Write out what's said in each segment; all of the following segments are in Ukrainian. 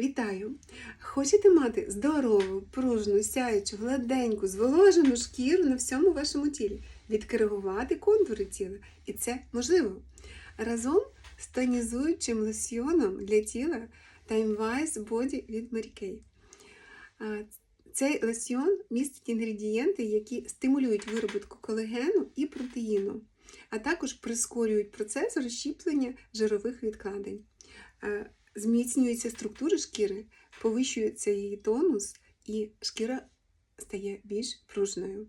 Вітаю! Хочете мати здорову, пружну, сяючу, гладеньку, зволожену шкіру на всьому вашому тілі, відкоригувати контури тіла. І це можливо. Разом з тонізуючим лосьйоном для тіла Time Body від Mary Kay. Цей лосьйон містить інгредієнти, які стимулюють виробітку колагену і протеїну, а також прискорюють процес розщіплення жирових відкладень. Зміцнюється структура шкіри, повищується її тонус, і шкіра стає більш пружною.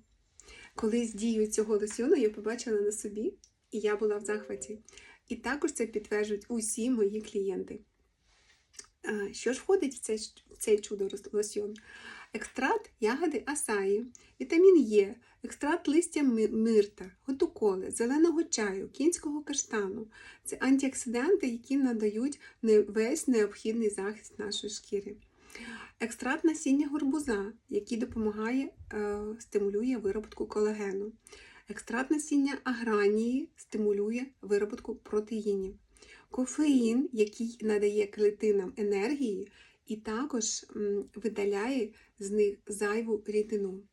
Коли з дією цього лосьону я побачила на собі, і я була в захваті. І також це підтверджують усі мої клієнти. Що ж входить в цей, в цей чудо лосьйон? Екстракт ягоди асаї, вітамін Е, екстракт листя мирта, готуколи, зеленого чаю, кінського каштану. Це антиоксиданти, які надають весь необхідний захист нашої шкіри. Екстракт насіння горбуза, який допомагає, е, стимулює виробітку колагену. Екстракт насіння агранії стимулює виробітку протеїнів. Кофеїн, який надає клітинам енергії, і також видаляє з них зайву рідину.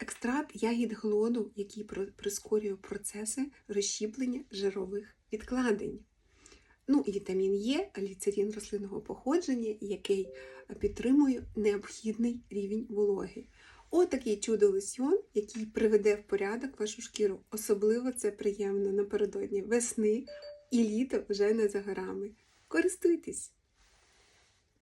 Екстракт ягід глоду, який прискорює процеси розщіплення жирових відкладень. Ну, і вітамін Е, гліцерин рослинного походження, який підтримує необхідний рівень вологи. Отакий чудо лосьйон, який приведе в порядок вашу шкіру. Особливо це приємно напередодні весни і літо вже не за горами. Користуйтесь!